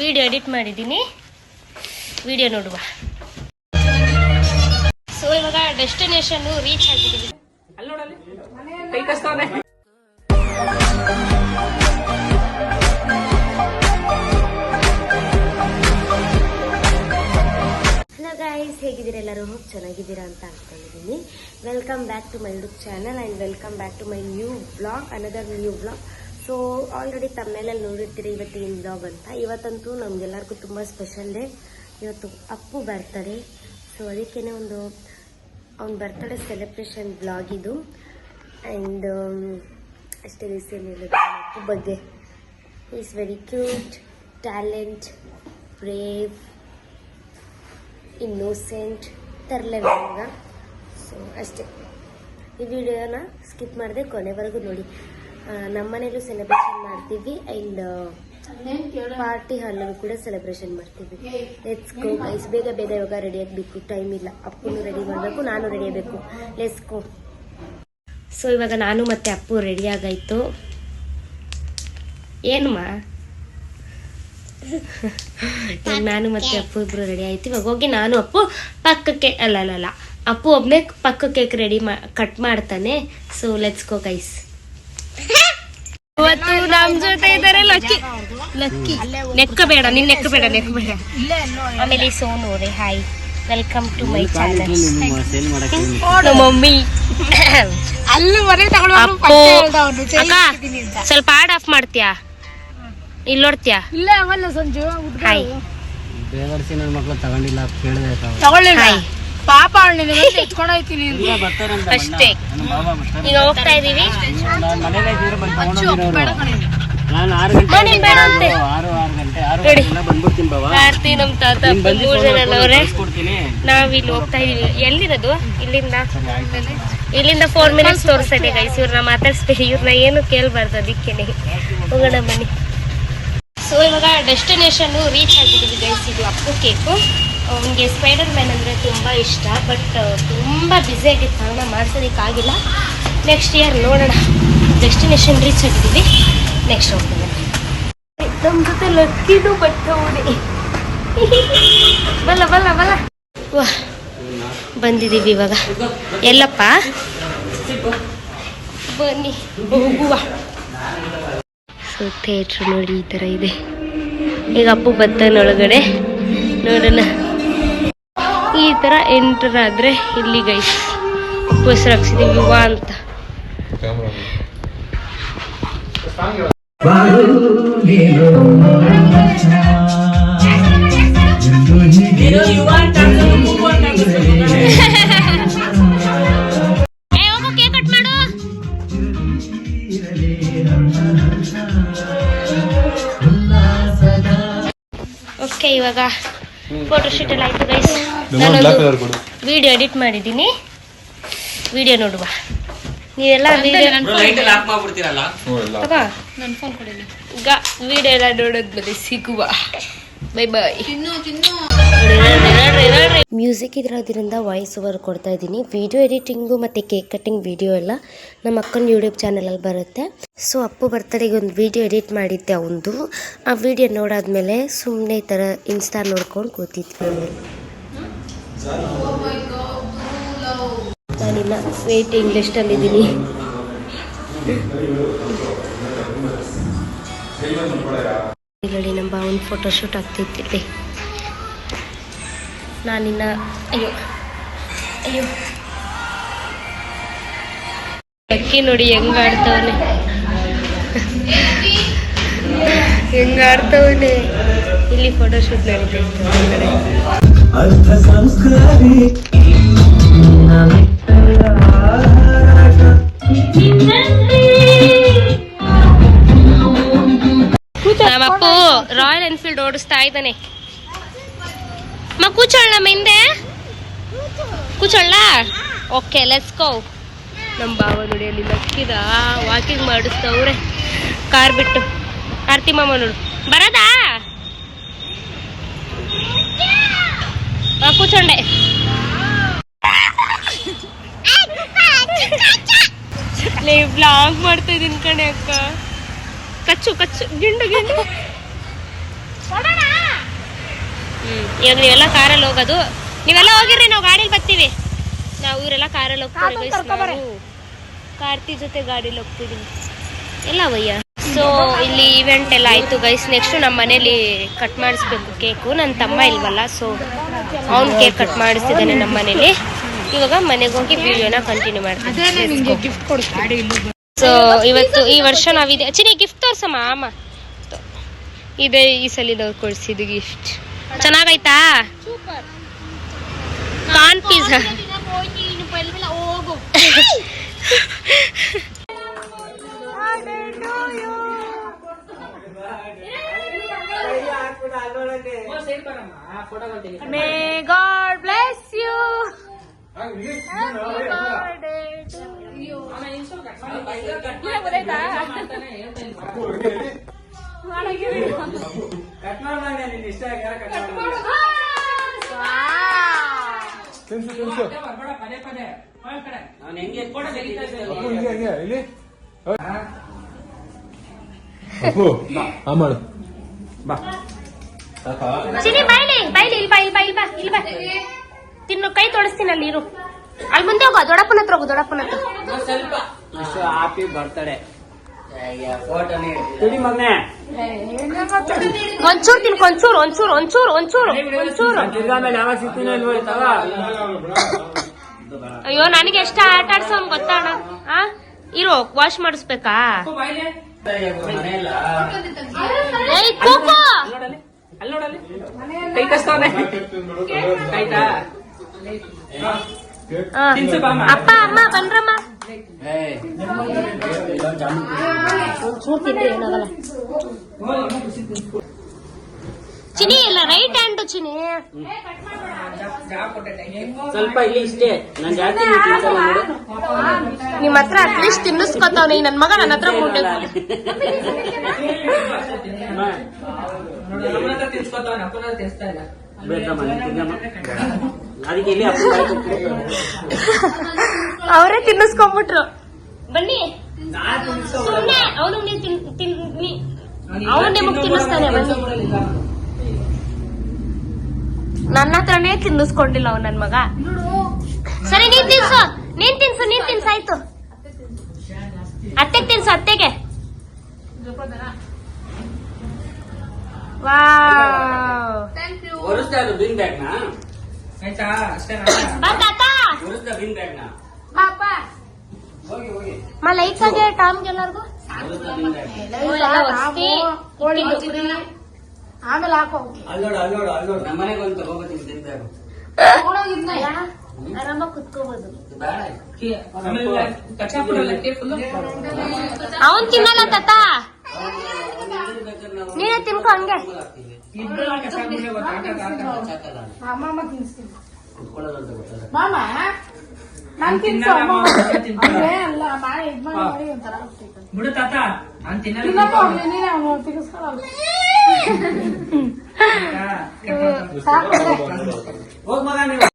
Video edit ಮಾಡಿದ್ದೀನಿ. Video ನೋಡುವ. So ಇವಾಗ ಡೆಸ್ಟಿನೇಷನ್ ರೀಚ್ ಆಗಿದ್ದೀವಿ. ಹಲೋ ಗಾಯ್ಸ್ ಹೇಗಿದ್ದೀರಾ ಎಲ್ಲರೂ? ಹೋಗಿ ಚೆನ್ನಾಗಿದ್ದೀರಾ ಅಂತ ಅನ್ಕೊಂಡಿದ್ದೀನಿ. Welcome back to my YouTube channel and welcome back to my new blog another new blog so already ತಮ್ಮೆಲ್ಲ ನೋಡಿರ್ತೀರಿ ಇವತ್ತಿನ ಬ್ಲಾಗ್ ಅಂತ. ಇವತ್ತಂತೂ ನಮಗೆಲ್ಲರಿಗೂ ತುಂಬ ಸ್ಪೆಷಲ್ ಡೇ ಇವತ್ತು ಅಪ್ಪು ಬರ್ತಡೇ ಸೊ ಅದಕ್ಕೇ ಒಂದು, ಅವ್ನ ಬರ್ತಡೆ ಸೆಲೆಬ್ರೇಷನ್ ಬ್ಲಾಗ್ ಇದು. ಆ್ಯಂಡ್ ಅಷ್ಟೇ ರೀಸೇನು ಹೇಳೋದು. ಅಪ್ಪು ಬಗ್ಗೆ. Is very cute talent brave innocent ತರಲೆ ಸೊ ಅಷ್ಟೇ. ಈ ವಿಡಿಯೋನ ಸ್ಕಿಪ್ ಮಾಡಿದೆ ಕೊನೆವರೆಗೂ ನೋಡಿ. ನಮ್ಮನೇಲೂ ಸೆಲೆಬ್ರೇಷನ್ ಮಾಡ್ತೀವಿ ಆ್ಯಂಡ್ ಪಾರ್ಟಿ ಹಾಲಲ್ಲೂ ಕೂಡ ಸೆಲೆಬ್ರೇಷನ್ ಮಾಡ್ತೀವಿ. ಲೆಟ್ಸ್ ಗೋ ಗೈಸ್ ಬೇಗ ಬೇಗ ಇವಾಗ ರೆಡಿ ಆಗಬೇಕು. ಟೈಮ್ ಇಲ್ಲ. ಅಪ್ಪನು ರೆಡಿ ಮಾಡಬೇಕು ನಾನು ರೆಡಿ ಆಗಬೇಕು. ಲೆಟ್ಸ್ ಗೋ ಸೊ ಇವಾಗ ನಾನು ಮತ್ತೆ ಅಪ್ಪು ರೆಡಿ ಆಗಾಯ್ತು. ಏನಮ್ಮ ನಾನು ಮತ್ತೆ ಅಪ್ಪು ಇಬ್ರು ರೆಡಿ ಆಯ್ತು. ಇವಾಗ ಹೋಗಿ ನಾನು ಅಪ್ಪು ಪಕ್ಕಕ್ಕೆ ಅಲ್ಲ ಅಲ್ಲ ಅಲ್ಲ ಅಪ್ಪು ಒಬ್ಬನೇ ಪಕ್ಕ ಕೇಕ್ ರೆಡಿ ಮಾ ಕಟ್ ಮಾಡ್ತಾನೆ. ಸೊ ಲೆಟ್ಸ್ ಗೋ ಗೈಸ್ ಇವತ್ತು ನಮ್ ಜೊತೆ ಇದಾರೆ ಲಕ್ಕಿ. ಲಕ್ಕಿ. ನೆಕ್ಕ ಬೇಡ ನಿನ್ ನೆಕ್ಕ ಬೇಡ ನೆಕ್ಕ ಬೇಡ. ಆಮೇಲೆ ಸೋನು ರೇ hi. Welcome to my channel. ನಮ್ಮ ಮಮ್ಮಿ ಅಲ್ಲಿ ಮನೆ ಸ್ವಲ್ಪ ಆಡ್ ಆಫ್ ಮಾಡ್ತೀಯಾ? ಇಲ್ಲಿ ನೋಡ್ತೀಯಾ? ಇಲ್ಲ ಅವಲ್ಲ ಸಂಜು ಹಾಯ್. ನನ್ನ ತಗೊಂಡಿಲ್ಲ ಕೇಳಿದೆ ತಗೊಳ್ಳಿಲ್ಲ ಹಾಯ್. ಪಾಪ ಅವಳಿನ ಎತ್ಕೊಂಡು ಹೋಯ್ತೀನಿ. ಅಷ್ಟೇ. ಈಗ ಹೋಗ್ತಾ ಇದೀವಿ ನಾನು ಮನೇಲೆ ಇದ್ರೆ ಬಂದು ತಗೊಂಡೋಗಿರೋರು ನಾನು ಆರು ಗಂಟೆ ಮನೆ ಬೇಡ ಅಂತೆ. ಆರು ಆರು ಗಂಟೆ ಆರು ನೋಡಿ. ಬಂದ್ಬಿಡ್ತೀನಿ ಬಾವ. ಕಾರ್ತಿ ನಮ್ ತಾತ ಜನ ಅವ್ರೆ ಇಲ್ಲಿ ಹೋಗ್ತಾ ಇದೀವಿ ಎಲ್ಲಿರೋದು? ಇಲ್ಲಿಂದ? ಇಲ್ಲಿಂದ ಫೋರ್ ಮಿನಿಟ್ಸ್ ಗೈಸ್ ಇವ್ರನ್ನ ಮಾತಾಡಿಸ್ತೀವಿ ಇವ್ರನ್ನ ಏನು ಕೇಳ್ಬಾರ್ದು ಅದಕ್ಕೇನೆ. ಹೋಗೋಣ ಬನ್ನಿ. ಸೊ ಇವಾಗ ಡೆಸ್ಟಿನೇಷನ್ ರೀಚ್ ಆಗಿದ್ದೀವಿ ಗೈಸ್ ಇದು ಅಪ್ಪು ಕೇಕು ಅವನಿಗೆ ಸ್ಪೈಡರ್ ಮ್ಯಾನ್ ಅಂದರೆ ತುಂಬ ಇಷ್ಟ ಬಟ್ ತುಂಬ ಬ್ಯುಸಿ ಆಗಿತ್ತು ಕಾರಣ ಮಾಡ್ಸೋದಕ್ಕಾಗಿಲ್ಲ ನೆಕ್ಸ್ಟ್ ಇಯರ್ ನೋಡೋಣ. ಡೆಸ್ಟಿನೇಷನ್ ರೀಚ್ ಆಗಿದ್ದೀವಿ. ನೆಕ್ಸ್ಟ್ ಹೋಗ್ತೀನಿ ನಮ್ಮ ಜೊತೆ ಲಕ್ಕಿದು ಬಟ್ಟೆ ಹೋಗಿ ಬಲ್ಲ ಬಲ್ಲ ಬಲ್ಲ. ವಾ ಬಂದಿದ್ದೀವಿ ಇವಾಗ. ಎಲ್ಲಪ್ಪ? ಬನ್ನಿ ಹೋಗುವ. ಸೊ ಥಿಯೇಟ್ರ್ ನೋಡಿ ಈ ಥರ ಇದೆ. ಈಗ ಅಪ್ಪು ಬರ್ತಾನೆ ಒಳಗಡೆ ನೋಡೋಣ. ಈ ಥರ ಎಂಟರ್ ಆದ್ರೆ ಇಲ್ಲಿ ಗೈಸ್ ಅಪ್ಪು ಹೆಸರು ಹಾಕ್ಸಿದ್ದೀವಿ ಯುವ ಅಂತ ಓಕೆ ಇವಾಗ ಫೋಟೋ ಶೂಟ್ ಎಲ್ಲ ಆಯ್ತು ಗೈಸ್ ವಿಡಿಯೋ ಎಡಿಟ್ ಮಾಡಿದ್ದೀನಿ. ವಿಡಿಯೋ ನೋಡುವ. ನೀವೆಲ್ಲ ವಿಡಿಯೋ ಎಲ್ಲ ನೋಡೋದ್ ಬದಿ ವಿಡಿಯೋ ಎಲ್ಲ ನೋಡೋದ್ಮೇಲೆ ಸಿಗುವ. ಬೈ ಬೈ ಮ್ಯೂಸಿಕ್ ಇದ್ರೋದ್ರಿಂದ ವಾಯ್ಸ್ ಓವರ್ ಕೊಡ್ತಾ ಇದ್ದೀನಿ. ವಿಡಿಯೋ ಎಡಿಟಿಂಗು ಮತ್ತು ಕೇಕ್ ಕಟ್ಟಿಂಗ್ ವಿಡಿಯೋ ಎಲ್ಲ ನಮ್ಮ ಅಕ್ಕನ ಯೂಟ್ಯೂಬ್ ಚಾನಲಲ್ಲಿ ಬರುತ್ತೆ. ಸೊ ಅಪ್ಪು ಬರ್ತಡೆಗೆ ಒಂದು ವಿಡಿಯೋ ಎಡಿಟ್ ಮಾಡಿದ್ದೆ ಅವನದು. ಆ ವಿಡಿಯೋ ನೋಡಾದ್ಮೇಲೆ ಸುಮ್ಮನೆ ಈ ಥರ ಇನ್ಸ್ಟಾ ನೋಡ್ಕೊಂಡು ಕೂತಿದ್ವಿ. ಆಮೇಲೆ ನಾನಿನ್ನ ವೇಟಿಂಗ್ ನೋಡಿ ನಮ್ಮ ಭಾವನ ಫೋಟೋಶೂಟ್ ಆಗ್ತಿದ್ದೆ ನಾನಿನ್ನ, ಅಯ್ಯೋ ಅಯ್ಯೋ. ಅಕ್ಕಿ ನೋಡಿ ಹೆಂಗ ಆಡ್ತವನೆ. ಹೆಂಗ ಆಡ್ತವನೆ. ಇಲ್ಲಿ ಫೋಟೋಶೂಟ್ ನಡೀತಾ ಅರ್ಥ ಹೊರಗಡೆ ನಮ್ಮಪ್ಪು ರಾಯಲ್ ಎನ್ಫೀಲ್ಡ್ ಓಡಿಸ್ತಾ ಇದ್ದಾನೆ. ಮ ಕೂಚೋಳ ಹಿಂದೆ ಕೂಚೋಳ ಓಕೆ ಲೆಟ್ಸ್ ಗೋ ನಮ್ಮ ಬಾವ ನೋಡಿ ಅಲ್ಲಿ ಲಕ್ಕಿದ ವಾಕಿಂಗ್ ಮಾಡಿಸ್ತವ್ರೆ ಕಾರ್ ಬಿಟ್ಟು. ಆರ್ತಿ ಮಾಮ ನೋಡು. ಬರದಾ? ಕೂಚೊಂಡೆ. ಬ್ಲಾಗ್ ಮಾಡ್ತಾ ಇದೀನಿ ಕಣೆ ಅಕ್ಕ. ಕಚ್ಚು ಕಚ್ಚು ಗಿಂಡು ಗಿಂಡು. ಹ್ಮ್ ಇವಾಗ ನೀವೆಲ್ಲ ಕಾರಲ್ಲಿ ಹೋಗೋದು. ನೀವೆಲ್ಲ ಹೋಗಿರ್ರಿ ನಾವು ಗಾಡಿಲಿ ಬರ್ತೀವಿ. ನಾವು ಇವರೆಲ್ಲ ಕಾರಲ್ಲಿ ಹೋಗ್ತಾರೆ ಕಾರ್ತಿ ಜೊತೆ ಗಾಡಿಲಿ ಹೋಗ್ತಿದೀವಿ ಎಲ್ಲ ವಯ್ಯ ಸೊ ಇಲ್ಲಿ ಇವೆಂಟ್ ಎಲ್ಲ ಆಯ್ತು ಗೈಸ್ ನೆಕ್ಸ್ಟ್ ನಮ್ಮ ಮನೇಲಿ ಕಟ್ ಮಾಡಿಸ್ಬೇಕು ಕೇಕು ನನ್ನ ತಮ್ಮ ಇಲ್ವಲ್ಲ ಸೊ ಅವ್ನ ಕೇಕ್ ಕಟ್ ಮಾಡಿಸ್ತಿದ್ದಾನೆ ನಮ್ಮ ಮನೇಲಿ. ಇವಾಗ ಮನೆಗೆ ಹೋಗಿ ವಿಡಿಯೋನ ಕಂಟಿನ್ಯೂ ಮಾಡ್ತೀವಿ ಮಾಡ್ತೀನಿ. ಗಿಫ್ಟ್ ಕೊಡ್ತೀನಿ. ಸೊ ಇವತ್ತು ಈ ವರ್ಷ ನಾವಿದೆ ಚಿನಿ ಗಿಫ್ಟ್ ತೋರ್ಸಮ್ಮ ಅಮ್ಮ. ಇದೆ ಈ ಸಲಿದವ್ರು ಕೊಡ್ಸಿದ್ದು gift ಚೆನ್ನಾಗೈತಾ corn pizza May god bless you ತಿನ್ಸು ತಿನ್ಸು. ಅವ್ನು ಹೆಂಗೆ ಎತ್ಕೊಂಡು ತೆಗಿತಾ ಇದ್ದೆ. ಅಪ್ಪು ಹಿಂಗೆ ಹಿಂಗೆ ಇಲ್ಲಿ. ಅಪ್ಪು ಆ ಮಾಡು. ಬಾ. ಚಿನಿ ಬೈಲಿ ಬೈಲಿ ಇಲ್ಲಿ ಬಾ ಇಲ್ಲಿ ಬಾ ಇಲ್ಲಿ ಬಾ ತಿನ್ನು ಕೈ ತೊಳಸ್ತೀನಿ ಅಲ್ಲಿ ಇರು. ಅಲ್ಲಿ ಮುಂದೆ ಹೋಗ ದೊಡ್ಡಪ್ಪನ ಹತ್ರ ಹೋಗು ದೊಡ್ಡಪ್ಪನ ಹತ್ರ. Happy birthday. ಮಗನೆ. ಒಂಚೂರು ತಿನ್ಕು ಒಂಚೂರು ಒಂಚೂರು ಒಂಚೂರು ಒಂಚೂರು ಒಂಚೂರು. ಯಾವಾಗ ಸಿಗ್ತೀನಿ ಅಯ್ಯೋ ನನಗೆ ಎಷ್ಟ ಆಟ ಆಡ್ಸೋನ್ ಗೊತ್ತಾ ಅಣ್ಣ? ಆ? ಇರು ವಾಶ್ ಮಾಡಿಸ್ಬೇಕಾ? ಏಯ್ ಕೂಕು! ಕೈ ಕಸ್ತಾವೆ ಆಯ್ತಾ ತಿನ್ಸು ಬಾಮ್ಮ. ಅಪ್ಪ ಅಮ್ಮ ಬನ್ರಮ್ಮ ಏನಾಗಲ್ಲ ಚಿನಿ ಇಲ್ಲ ರೈಟ್ ಹ್ಯಾಂಡ್ ಚಿನಿ ಸ್ವಲ್ಪ ಇಲ್ಲಿ ಇಷ್ಟೇ. ನಾನು ಜಾಸ್ತಿ ನಿಮ್ಮ ತಿನ್ಸಲ್ಲ ನೋಡು. ನಿಮ್ ಹತ್ರ ಅಟ್ಲೀಸ್ಟ್ ತಿನ್ನಿಸ್ಕೊತಾವ್ನಿ. ನನ್ ಮಗ ನನ್ನ ಹತ್ರ ಮುಂದೆ. ಅದಕ್ಕೆ ಇಲ್ಲಿ ಅಪ್ಪ. ಅವರೇ ತಿನ್ನಿಸ್ಕೊಂಡ್ಬಿಟ್ರು ಬನ್ನಿ. ಸುಮ್ಮನೆ ಅವನು ನೀವು ಅವನು ನಿಮಗ್ ತಿನ್ನಿಸ್ತಾನೆ ಬನ್ನಿ. ನನ್ನ ಹತ್ರನೇ ತಿನ್ನಿಸ್ಕೊಂಡಿಲ್ಲ ಅವ್ ನನ್ ಮಗ. ಸರಿ ನೀನ್ ತಿನ್ಸು. ನೀನ್ ತಿನ್ಸು ನೀನ್ ತಿನ್ಸಾಯ್ತು ಅತ್ತೆಗೆ ತಿನ್ಸು ಅತ್ತೆಗೆ. ವಾವ್. ಹೋಗಿ ಮಾ ಲೈಕ್ಸ್ ಆಗಿ ಟಾಮ್ಗೆ ಎಲ್ಲರಿಗೂ. ಆಮೇಲೆ ಹಾಕೋ ಅಲ್ಲೋಡು ಅಲ್ಲೋಡು ಅಲ್ಲೋಡು ನಮ್ಮ ಮನೆಗೆ ಒಂದು ಆರಾಮಾಗಿ ಕುತ್ಕೋಬಹುದು ಬೇಡ. ಅವನ್ ತಿನ್ನಲ್ಲ ತಾತ. ನೀನೇ ತಿನ್ಕೊ ಹಂಗೆ. ತಿನ್ಸ್ತೀನಿ. ಗೊತ್ತಲ್ಲ. ಮಾಮ ನಾನ್ ತಿನ್ಸು ಅಮ್ಮ ಅಂದ್ರೆ ಅಲ್ಲ ಮಾಡಿ ಇದ್ ಮಾಡಿ ಮಾಡಿ ಒಂಥರ ಆಗ್ತೈತೆ. ಬಿಡು ತಾತ ನಾನ್ ತಿನ್ನಲ್ಲ ತಿನ್ನಪ್ಪ ಅವ್ನು ನೀನೇ ಅವ್ನು ತಿನ್ನಿಸ್ಕೊಳಲ್ಲ. ಸಾಕು ಬಿಡೆ. ಹೋಗ್ ಮಗ ನೀವು